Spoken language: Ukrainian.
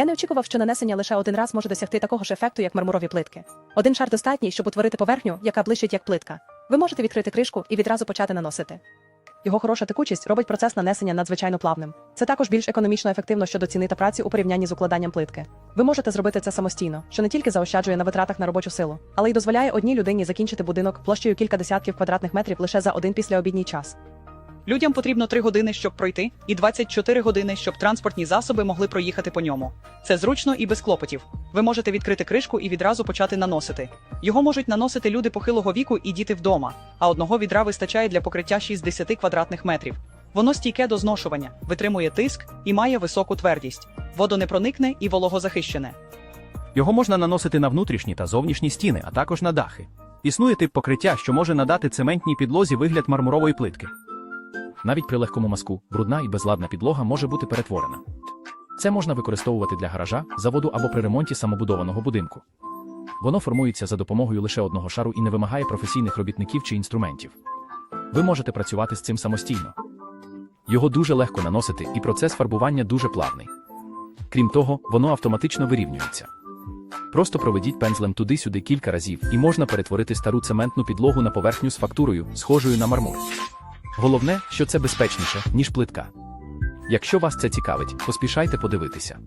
Я не очікував, що нанесення лише один раз може досягти такого ж ефекту, як мармурові плитки. Один шар достатній, щоб утворити поверхню, яка блищить як плитка. Ви можете відкрити кришку і відразу почати наносити. Його хороша текучість робить процес нанесення надзвичайно плавним. Це також більш економічно ефективно щодо ціни та праці у порівнянні з укладанням плитки. Ви можете зробити це самостійно, що не тільки заощаджує на витратах на робочу силу, але й дозволяє одній людині закінчити будинок площею кілька десятків квадратних метрів лише за один післяобідній час. Людям потрібно 3 години, щоб пройти, і 24 години, щоб транспортні засоби могли проїхати по ньому. Це зручно і без клопотів. Ви можете відкрити кришку і відразу почати наносити. Його можуть наносити люди похилого віку і діти вдома, а одного відра вистачає для покриття 60 квадратних метрів. Воно стійке до зношування, витримує тиск і має високу твердість. Водонепроникне і вологозахищене. Його можна наносити на внутрішні та зовнішні стіни, а також на дахи. Існує тип покриття, що може надати цементній підлозі вигляд мармурової плитки. Навіть при легкому мазку брудна і безладна підлога може бути перетворена. Це можна використовувати для гаража, заводу або при ремонті самобудованого будинку. Воно формується за допомогою лише одного шару і не вимагає професійних робітників чи інструментів. Ви можете працювати з цим самостійно. Його дуже легко наносити, і процес фарбування дуже плавний. Крім того, воно автоматично вирівнюється. Просто проведіть пензлем туди-сюди кілька разів, і можна перетворити стару цементну підлогу на поверхню з фактурою, схожою на мармур. Головне, що це безпечніше, ніж плитка. Якщо вас це цікавить, поспішайте подивитися.